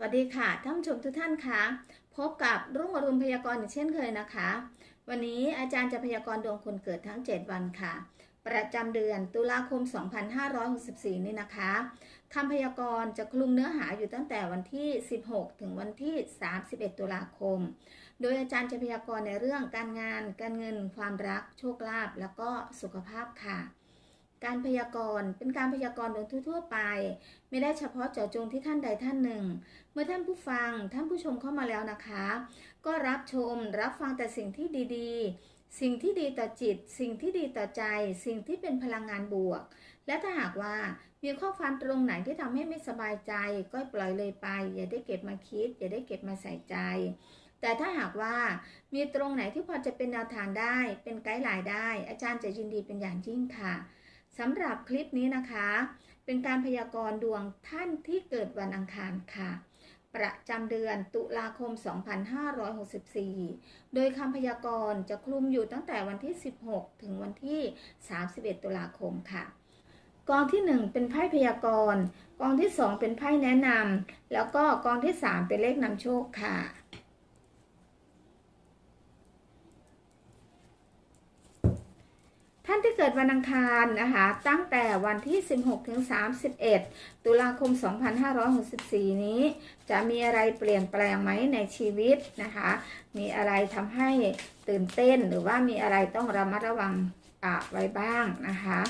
สวัสดีค่ะท่านผู้ชมทุกท่านคะพบกับรุ่งอรุณพยากรณ์อีกเช่นเคยนะคะ วันนี้อาจารย์จะพยากรณ์ดวงคนเกิดทั้ง 7 วันค่ะ ประจำเดือนตุลาคม 2564 นี่นะคะคำพยากรณ์จะคลุมเนื้อหาอยู่ตั้งแต่วันที่ 16 ถึงวันที่ 31 ตุลาคม โดยอาจารย์จะพยากรณ์ในเรื่องการงาน การเงิน ความรัก โชคลาภแล้วก็สุขภาพค่ะ การพยากรณ์เป็นการพยากรณ์โดยทั่วๆไป ไม่ได้เฉพาะเจาะจงที่ท่านใดท่านหนึ่ง เมื่อท่านผู้ฟังท่านผู้ชมเข้ามาแล้วนะคะ ก็รับชมรับฟังแต่สิ่งที่ดีๆ สิ่งที่ดีต่อจิต สิ่งที่ดีต่อใจ สิ่งที่เป็นพลังงานบวก และถ้าหากว่ามีข้อความตรงไหนที่ทำให้ไม่สบายใจ ก็ปล่อยเลยไป อย่าได้เก็บมาคิด อย่าได้เก็บมาใส่ใจ แต่ถ้าหากว่ามีตรงไหนที่พอจะเป็นแนวทางได้ เป็นไกด์ไลน์ได้ อาจารย์จะยินดีเป็นอย่างยิ่งค่ะ สำหรับคลิปนี้นะคะ เป็นการพยากรณ์ดวงท่านที่เกิดวันอังคารค่ะ ประจำเดือนตุลาคม 2564 โดยคำพยากรณ์จะคลุมอยู่ตั้งแต่วันที่ 16 ถึงวันที่ 31 ตุลาคมค่ะ กองที่ 1 เป็นไพ่พยากรณ์ กองที่ 2 เป็นไพ่แนะนำแล้วก็กองที่ 3 เป็นเลขนำโชคค่ะ ท่านที่เกิดวันอังคารนะคะ ตั้งแต่วันที่ 16ถึง31 ตุลาคม 2564 นี้ จะมีอะไรเปลี่ยนแปลงไหมในชีวิตนะคะ มีอะไรทำให้ตื่นเต้นหรือว่ามีอะไรต้องระมัดระวังอะไว้บ้างนะคะ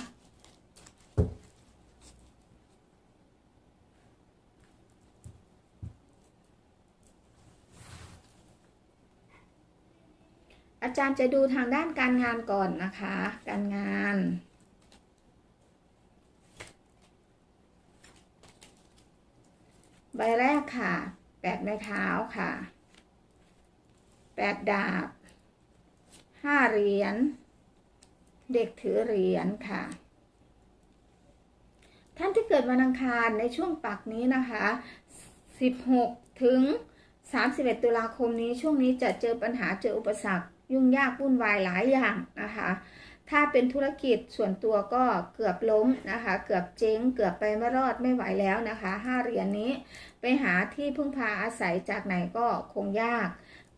อาจารย์จะดูทางด้านการงานก่อนนะคะ การงาน ใบแรกค่ะ แปดไม้เท้าค่ะแปดดาบห้าเหรียญ เด็กถือเหรียญค่ะ ท่านที่เกิดวันอังคารในช่วงปักนี้นะคะ 16 ถึง 31 ตุลาคมนี้ช่วงนี้จะเจอปัญหาเจออุปสรรค ยุ่งยากวุ่นวายหลายอย่างนะคะ ถ้าเป็นธุรกิจส่วนตัวก็เกือบล้มนะคะ เกือบเจ๊ง เกือบไปไม่รอดไม่ไหวแล้วนะคะห้าเหรียญนนี้ไปหาที่พึ่งพาอาศัยจากไหนก็คงยาก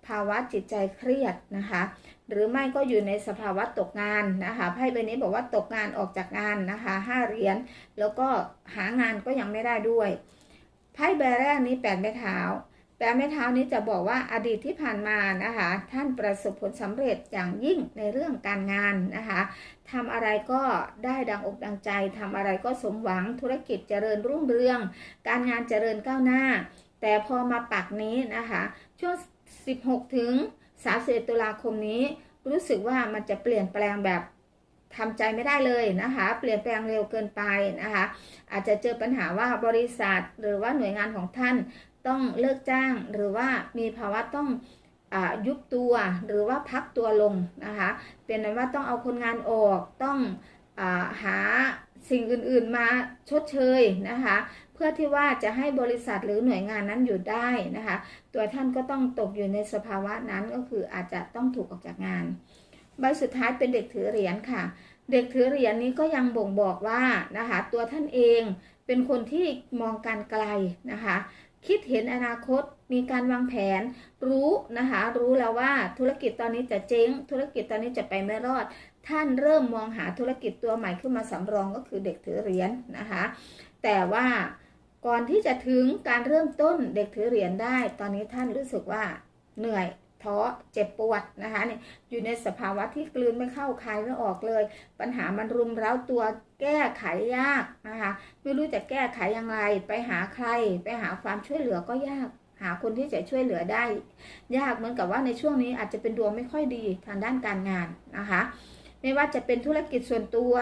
ภาวะจิตใจเครียดนะคะ หรือไม่ก็อยู่ในสภาวะตกงานนะคะไพ่ใบนี้บอกว่าตกงานออกจากงานนะคะห้าเหรียญแล้วก็หางานก็ยังไม่ได้ด้วยไพ่ใบแรกนี้แปดไม้เท้า แปดไม้เท้านี้จะบอกว่าอดีตที่ผ่านมานะคะ ท่านประสบผลสำเร็จอย่างยิ่งในเรื่องการงานนะคะทำอะไรก็ได้ดังอกดังใจทำอะไรก็สมหวังธุรกิจเจริญรุ่งเรือง การงานเจริญก้าวหน้า แต่พอมาปักนี้นะคะ ช่วง 16 ถึง 31 ตุลาคมนี้ รู้สึกว่ามันจะเปลี่ยนแปลงแบบทำใจไม่ได้เลยนะคะ เปลี่ยนแปลงเร็วเกินไปนะคะ อาจจะเจอปัญหาว่าบริษัทหรือว่าหน่วยงานของท่าน ต้องเลิกจ้าง หรือว่ามีภาวะต้องอยุบตัวหรือว่าพักตัวลงนะคะ เป็นนั้นว่าต้องเอาคนงานออกต้องอหาสิ่งอื่นๆมาชดเชยนะคะ เพื่อที่ว่าจะให้บริษัทหรือหน่วยงานนั้นอยู่ได้นะคะ ตัวท่านก็ต้องตกอยู่ในสภาวะนั้นก็คืออาจจะต้องถูกออกจากงาน ใบสุดท้ายเป็นเด็กถือเหรียญค่ะ เด็กถือเหรียญนี้ก็ยังบ่งบอกว่านะคะ ตัวท่านเองเป็นคนที่มองการไกลนะคะ คิดเห็นอนาคต มีการวางแผน รู้นะคะ รู้แล้วว่าธุรกิจตอนนี้จะเจ๊ง ธุรกิจตอนนี้จะไปไม่รอด ท่านเริ่มมองหาธุรกิจตัวใหม่ขึ้นมาสำรองก็คือเด็กถือเหรียญนะคะ แต่ว่าก่อนที่จะถึงการเริ่มต้นเด็กถือเหรียญได้ ตอนนี้ท่านรู้สึกว่าเหนื่อย ท้อเจ็บปวดนะคะเนี่ยอยู่ในสภาวะที่กลืนไม่เข้าคายไม่ออกเลย ปัญหามันรุมเร้าตัวแก้ไขยากนะคะไม่รู้จะแก้ไขอย่างไร ไปหาใคร ไปหาความช่วยเหลือก็ยาก หาคนที่จะช่วยเหลือได้ ยากเหมือนกับว่าในช่วงนี้อาจจะเป็นดวงไม่ค่อยดีทางด้านการงานนะคะ ไม่ว่าจะเป็นธุรกิจส่วนตัว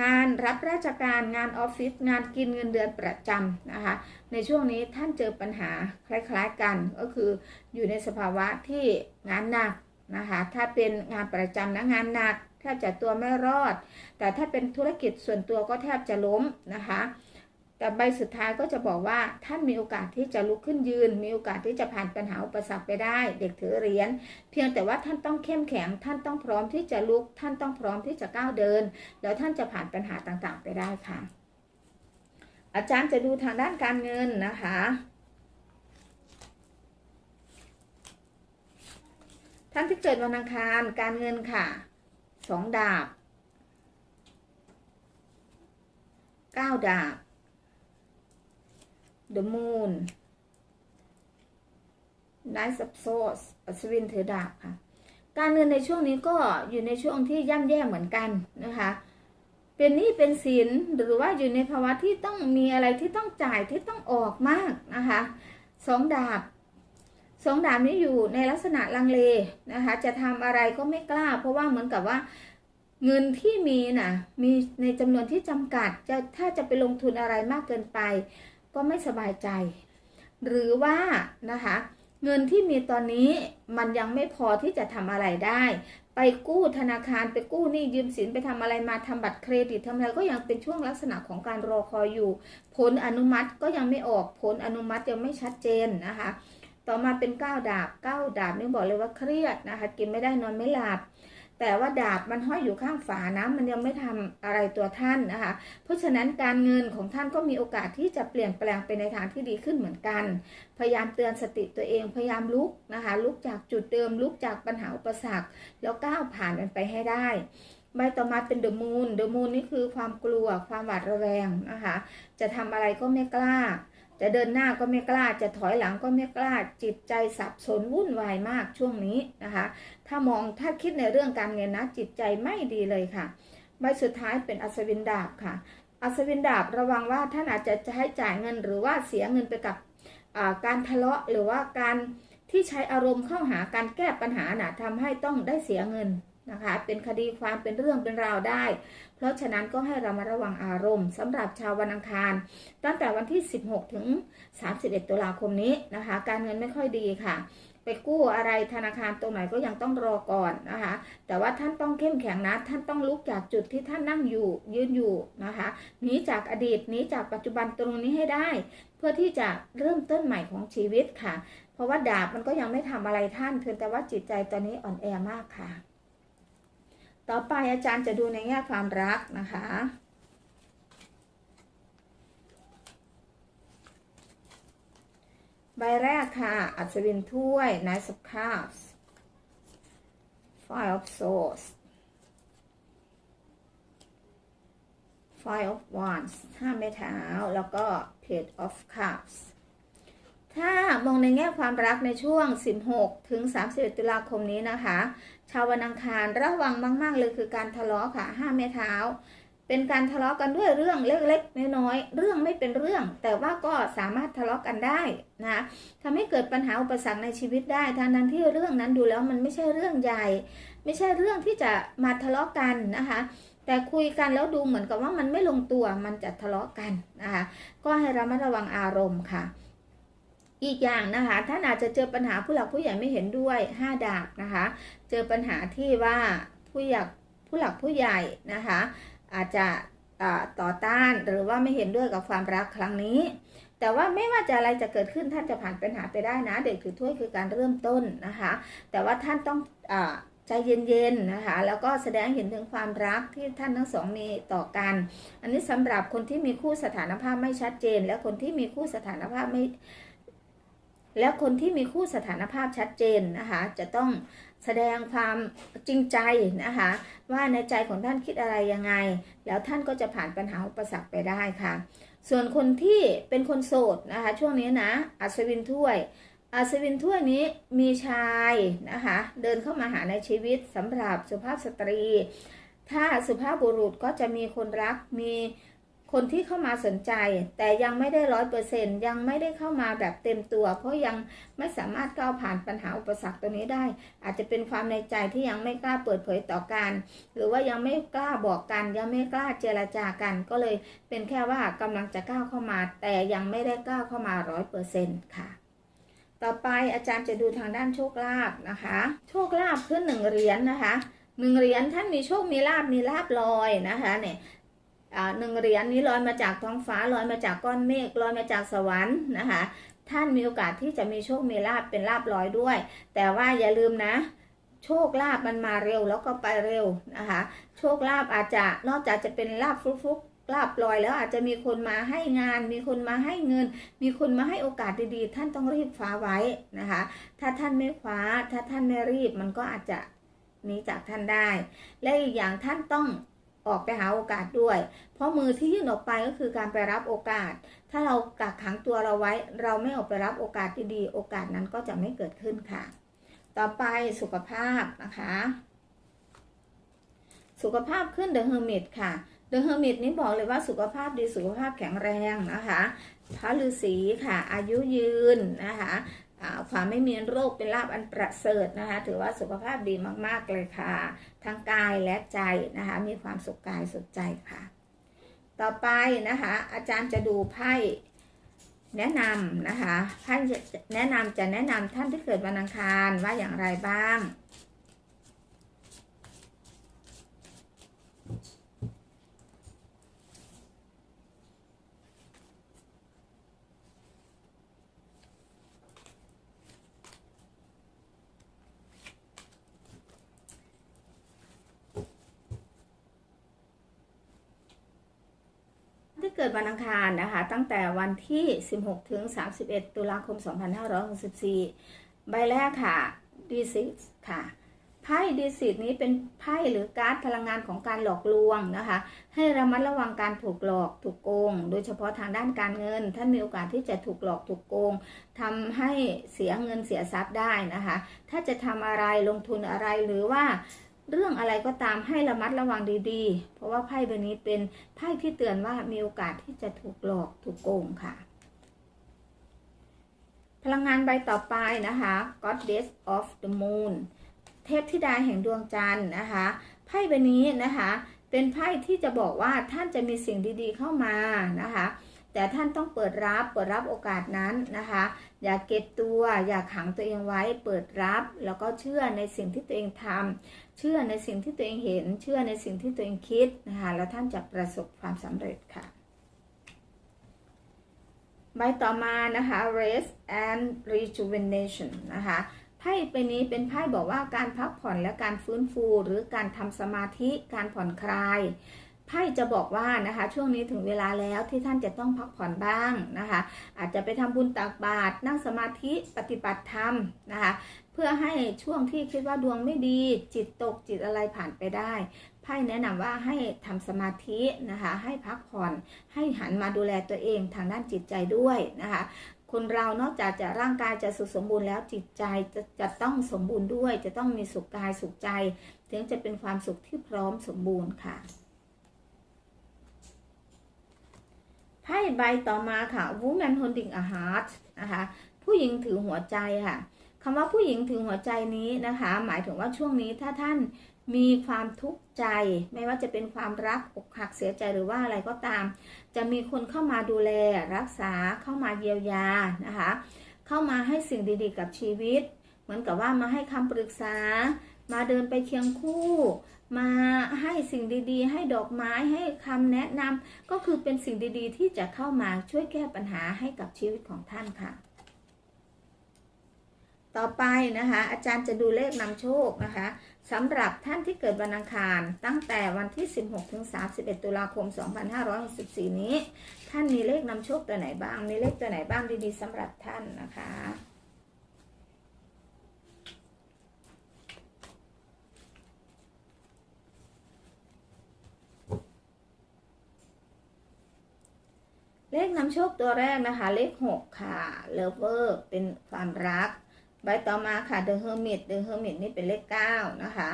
งานรับราชการงานออฟฟิศงานกินเงินเดือนประจำนะคะ ในช่วงนี้ท่านเจอปัญหาคล้ายๆกันก็คืออยู่ในสภาวะที่งานหนักนะคะถ้าเป็นงานประจำนะงานหนักแทบจะตัวไม่รอด แต่ถ้าเป็นธุรกิจส่วนตัวก็แทบจะล้มนะคะ แต่ใบสุดท้ายก็จะบอกว่าท่านมีโอกาสที่จะลุกขึ้นยืน มีโอกาสที่จะผ่านปัญหาอุปสรรคไปได้ เด็กถือเหรียญเพียงแต่ว่าท่านต้องเข้มแข็ง ท่านต้องพร้อมที่จะลุก ท่านต้องพร้อมที่จะก้าวเดิน แล้วท่านจะผ่านปัญหาต่างๆ ไปได้ค่ะ อาจารย์จะดูทางด้านการเงินนะคะ ท่านที่เกิดวันอังคารการเงินค่ะสองดาบเก้าดาบ The Moon Knight of Swords อัศวินถือดาบค่ะ การเงินในช่วงนี้ก็อยู่ในช่วงที่ย่ำแย่เหมือนกันนะคะ เป็นหนี้เป็นสินหรือว่าอยู่ในภาวะที่ต้องมีอะไรที่ต้องจ่ายที่ต้องออกมากนะคะสองดาบสองดาบนี้อยู่ในลักษณะลังเลนะคะ จะทำอะไรก็ไม่กล้า เพราะว่าเหมือนกับว่าเงินที่มีน่ะมีในจำนวนที่จำกัดจะถ้าจะไปลงทุนอะไรมากเกินไป ก็ไม่สบายใจ หรือว่านะคะเงินที่มีตอนนี้มันยังไม่พอที่จะทำอะไรได้ ไปกู้ธนาคารไปกู้หนี้ยืมสินไปทำอะไรมาทำบัตรเครดิตทำอะไรก็ยังเป็นช่วงลักษณะของการรอคอยอยู่ ผลอนุมัติก็ยังไม่ออกผลอนุมัติยังไม่ชัดเจนนะคะ ต่อมาเป็นก้าวดาบก้าวดาบนี่บอกเลยว่าเครียดนะคะ กินไม่ได้นอนไม่หลับ แต่ว่าดาบมันห้อยอยู่ข้างฝานะมันยังไม่ทำอะไรตัวท่านนะคะ เพราะฉะนั้นการเงินของท่านก็มีโอกาสที่จะเปลี่ยนแปลงไปในทางที่ดีขึ้นเหมือนกัน พยายามเตือนสติตัวเองพยายามลุกนะคะลุกจากจุดเดิมลุกจากปัญหาอุปสรรค แล้วก้าวผ่านมันไปให้ได้ใบต่อมาเป็นเดอะมูนเดอะมูนนี่คือความกลัวความหวาดระแวงนะคะจะทำอะไรก็ไม่กล้า จะเดินหน้าก็ไม่กล้า จะถอยหลังก็ไม่กล้า จิตใจสับสนวุ่นวายมากช่วงนี้นะคะ ถ้ามองถ้าคิดในเรื่องการเงินนะ จิตใจไม่ดีเลยค่ะ ใบสุดท้ายเป็นอัศวินดาบค่ะ อัศวินดาบระวังว่าท่านอาจจะใช้จ่ายเงินหรือว่าเสียเงินไปกับการทะเลาะหรือว่าการที่ใช้อารมณ์เข้าหาการแก้ปัญหาน่ะทำให้ต้องได้เสียเงินนะคะ เป็นคดีความเป็นเรื่องเป็นราวได้ เพราะฉะนั้นก็ให้เรามาระวังอารมณ์สำหรับชาววันอังคาร ตั้งแต่วันที่ 16 ถึง 31 ตุลาคมนี้นะคะ การเงินไม่ค่อยดีค่ะ ไปกู้อะไรธนาคารตรงไหนก็ยังต้องรอก่อนนะคะ แต่ว่าท่านต้องเข้มแข็งนะ ท่านต้องลุกจากจุดที่ท่านนั่งอยู่ยืนอยู่นะคะหนีจากอดีตหนีจากปัจจุบันตรงนี้ให้ได้ เพื่อที่จะเริ่มต้นใหม่ของชีวิตค่ะ เพราะว่าดาบมันก็ยังไม่ทำอะไรท่านเพียงแต่ว่าจิตใจตอนนี้อ่อนแอมากค่ะ ต่อไปอาจารย์จะดูในแง่ความรักนะคะ ใบแรกค่ะ อัศวินถ้วย Knight of Cups Five of Swords Five of Wands ห้าไม้เท้า แล้วก็ Page of Cups ถ้ามองในแง่ความรักในช่วง 16 ถึง 31 ตุลาคมนี้นะคะ ชาววันอังคารระวังมาก ๆ เลยคือการทะเลาะค่ะห้าไม้เท้า เป็นการทะเลาะกันด้วยเรื่องเล็กๆน้อยๆเรื่องไม่เป็นเรื่อง แต่ว่าก็สามารถทะเลาะกันได้นะทำให้เกิดปัญหาอุปสรรคในชีวิตได้ทั้งนั้นที่เรื่องนั้นดูแล้วมันไม่ใช่เรื่องใหญ่ ไม่ใช่เรื่องที่จะมาทะเลาะกันนะคะแต่คุยกันแล้วดูเหมือนกับว่ามันไม่ลงตัวมันจะทะเลาะกันนะคะก็ให้ระมัดระวังอารมณ์ค่ะ อีกอย่างนะคะ ท่านอาจจะเจอปัญหาผู้หลักผู้ใหญ่ไม่เห็นด้วย 5 ดาบนะคะ เจอปัญหาที่ว่าผู้อยากผู้หลักผู้ใหญ่นะคะ อาจจะต่อต้านหรือว่าไม่เห็นด้วยกับความรักครั้งนี้ แต่ว่าไม่ว่าจะอะไรจะเกิดขึ้นท่านจะผ่านปัญหาไปได้นะ เด็กถือถ้วยคือการเริ่มต้นนะคะ แต่ว่าท่านต้องอใจเย็นๆนะคะ แล้วก็แสดงเห็นถึงความรักที่ท่านทั้งสองมีต่อกัน อันนี้สำหรับคนที่มีคู่สถานภาพไม่ชัดเจน และคนที่มีคู่สถานภาพไม่ แล้วคนที่มีคู่สถานภาพชัดเจนนะคะจะต้องแสดงความจริงใจนะคะว่าในใจของท่านคิดอะไรยังไง แล้วท่านก็จะผ่านปัญหาอุปสรรคไปได้ค่ะ ส่วนคนที่เป็นคนโสดนะคะช่วงนี้นะอัศวินถ้วย อัศวินถ้วยนี้มีชายนะคะเดินเข้ามาหาในชีวิตสำหรับสุภาพสตรี ถ้าสุภาพบุรุษก็จะมีคนรักมี คนที่เข้ามาสนใจ แต่ยังไม่ได้ร้อยเปอร์เซ็นยังไม่ได้เข้ามาแบบเต็มตัว เพราะยังไม่สามารถก้าวผ่านปัญหาอุปสรรคตัวนี้ได้ อาจจะเป็นความในใจที่ยังไม่กล้าเปิดเผยต่อกัน หรือว่ายังไม่กล้าบอกกัน ยังไม่กล้าเจรจากัน ก็เลยเป็นแค่ว่ากำลังจะก้าวเข้ามา แต่ยังไม่ได้ก้าวเข้ามาร้อยเปอร์เซ็นค่ะ ต่อไปอาจารย์จะดูทางด้านโชคลาภนะคะ โชคลาภขึ้นหนึ่งเหรียญนะคะหนึ่งเหรียญท่านมีโชคมีลาบมีลาบลอยนะคะเนี่ย หนึ่งเหรียญนี้ลอยมาจากท้องฟ้าลอยมาจากก้อนเมฆลอยมาจากสวรรค์นะคะ ท่านมีโอกาสที่จะมีโชคมีลาบเป็นลาบลอยด้วย แต่ว่าอย่าลืมนะ โชคลาภมันมาเร็วแล้วก็ไปเร็วนะคะ โชคลาภอาจจะนอกจากจะเป็นลาบฟุกลาบลอยแล้วอาจจะมีคนมาให้งาน มีคนมาให้เงิน มีคนมาให้โอกาสดีๆ ท่านต้องรีบคว้าไว้นะคะ ถ้าท่านไม่คว้า ถ้าท่านไม่รีบมันก็อาจจะหนีจากท่านได้ และอีกอย่างท่านต้อง ออกไปหาโอกาสด้วย เพราะมือที่ยื่นออกไปก็คือการไปรับโอกาส ถ้าเรากักขังตัวเราไว้ เราไม่ออกไปรับโอกาสดีๆ โอกาสนั้นก็จะไม่เกิดขึ้นค่ะ ต่อไปสุขภาพนะคะ สุขภาพขึ้นเดอะเฮอร์มิตค่ะเดอะเฮอร์มิตนี่บอกเลยว่าสุขภาพดีสุขภาพแข็งแรงนะคะพระฤาษีค่ะ อายุยืนนะคะ ความไม่มีโรคเป็นลาบอันประเสริฐนะคะ ถือว่าสุขภาพดีมากๆเลยค่ะ ทั้งกายและใจนะคะ มีความสุขกายสุขใจค่ะ ต่อไปนะคะ อาจารย์จะดูไพ่แนะนำนะคะไพ่านแนะนำจะแนะนำท่านที่เกิดวันอังคารว่าอย่างไรบ้าง วันอังคารนะคะ ตั้งแต่วันที่ 16 ถึง 31 ตุลาคม 2564 ใบแรกค่ะ D6 ค่ะไพ่ D6 นี้เป็นไพ่หรือการ์ดพลังงานของการหลอกลวงนะคะ ให้ระมัดระวังการถูกหลอกถูกโกง โดยเฉพาะทางด้านการเงิน ท่านมีโอกาสที่จะถูกหลอกถูกโกงทำให้เสียเงินเสียทรัพย์ได้นะคะ ถ้าจะทำอะไรลงทุนอะไรหรือว่า เรื่องอะไรก็ตามให้ระมัดระวังดีๆ เพราะว่าไพ่ใบนี้เป็นไพ่ที่เตือนว่ามีโอกาสที่จะถูกหลอกถูกโกงค่ะ พลังงานใบต่อไปนะคะ Goddess of the Moon เทพธิดาแห่งดวงจันทร์นะคะไพ่ใบนี้นะคะ เป็นไพ่ที่จะบอกว่าท่านจะมีสิ่งดีๆเข้ามานะคะ แต่ท่านต้องเปิดรับเปิดรับโอกาสนั้นนะคะ อย่าเก็บตัว อย่าขังตัวเองไว้ เปิดรับ แล้วก็เชื่อในสิ่งที่ตัวเองทำเชื่อในสิ่งที่ตัวเองเห็น เชื่อในสิ่งที่ตัวเองคิดนะคะแล้วท่านจะประสบความสำเร็จค่ะใบต่อมานะคะ rest and rejuvenation นะคะไพ่ใบนี้เป็นไพ่บอกว่าการพักผ่อนและการฟื้นฟู หรือการทำสมาธิการผ่อนคลาย ไพ่จะบอกว่านะคะ ช่วงนี้ถึงเวลาแล้วที่ท่านจะต้องพักผ่อนบ้างนะคะ อาจจะไปทำบุญตักบาตรนั่งสมาธิปฏิบัติธรรมนะคะ เพื่อให้ช่วงที่คิดว่าดวงไม่ดี จิตตกจิตอะไรผ่านไปได้ไพ่แนะนำว่าให้ทำสมาธินะคะ ให้พักผ่อนให้หันมาดูแลตัวเองทางด้านจิตใจด้วยนะคะคนเรานอกจากจะร่างกายจะสุขสมบูรณ์แล้วจิตใจจะจะต้องสมบูรณ์ด้วย จะต้องมีสุขกายสุขใจ ถึงจะเป็นความสุขที่พร้อมสมบูรณ์ค่ะ ไพ่ใบต่อมาค่ะ Woman Holding a Heart นะคะ ผู้หญิงถือหัวใจค่ะคำว่าผู้หญิงถือหัวใจนี้นะคะ หมายถึงว่าช่วงนี้ถ้าท่านมีความทุกข์ใจ ไม่ว่าจะเป็นความรักอกหักเสียใจหรือว่าอะไรก็ตาม จะมีคนเข้ามาดูแลรักษาเข้ามาเยียวยานะคะ เข้ามาให้สิ่งดีๆ กับชีวิต เหมือนกับว่ามาให้คำปรึกษา มาเดินไปเคียงคู่ มาให้สิ่งดีๆ ให้ดอกไม้ให้คำแนะนำก็คือเป็นสิ่งดีๆ ที่จะเข้ามาช่วยแก้ปัญหาให้กับชีวิตของท่านค่ะ ต่อไปนะคะ อาจารย์จะดูเลขนำโชคนะคะสำหรับท่านที่เกิดวันอังคาร ตั้งแต่วันที่ 16 ถึง 31 ตุลาคม 2564 นี้ ท่านมีเลขนำโชคตัวไหนบ้าง มีเลขตัวไหนบ้างดีๆสำหรับท่านนะคะ เลขนำโชคตัวแรกนะคะ เลข 6 ค่ะ Lover เป็นความรัก ใบต่อมาค่ะ The Hermit The Hermit นี่เป็นเลข 9 นะคะ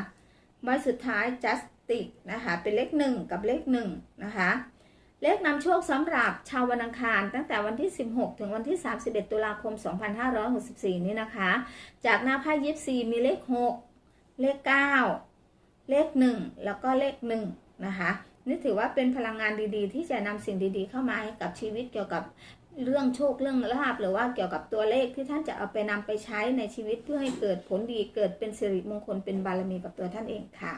ใบสุดท้าย Justice นะคะ เป็นเลข 1 กับเลข 1 นะคะ เลขนำโชคสำหรับชาววันอังคาร ตั้งแต่วันที่ 16 ถึงวันที่ 31 ตุลาคม 2564 นี้นะคะ จากหน้าไพ่ยิปซีมีเลข 6 เลข 9 เลข 1 แล้วก็เลข 1 นะคะ นี่ถือว่าเป็นพลังงานดีๆ ที่จะนำสิ่งดีๆ เข้ามาให้กับชีวิตเกี่ยวกับเรื่องโชคเรื่องลาบหรือว่าเกี่ยวกับตัวเลขที่ท่านจะเอาไปนำไปใช้ในชีวิตเพื่อให้เกิดผลดีเกิดเป็นสิริมงคลเป็นบารมีกับตัวท่านเองค่ะ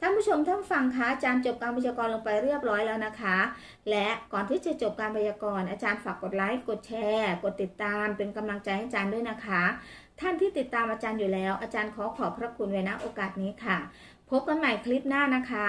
ท่านผู้ชมท่านฟังคะอาจารย์จบการพยากรณ์ลงไปเรียบร้อยแล้วนะคะ และก่อนที่จะจบการพยากรณ์อาจารย์ฝากกดไลค์กดแชร์ กดติดตามเป็นกำลังใจให้อาจารย์ด้วยนะคะ ท่านที่ติดตามอาจารย์อยู่แล้ว อาจารย์ขอขอบพระคุณไว้ณโอกาสนี้ค่ะ พบกันใหม่คลิปหน้านะคะ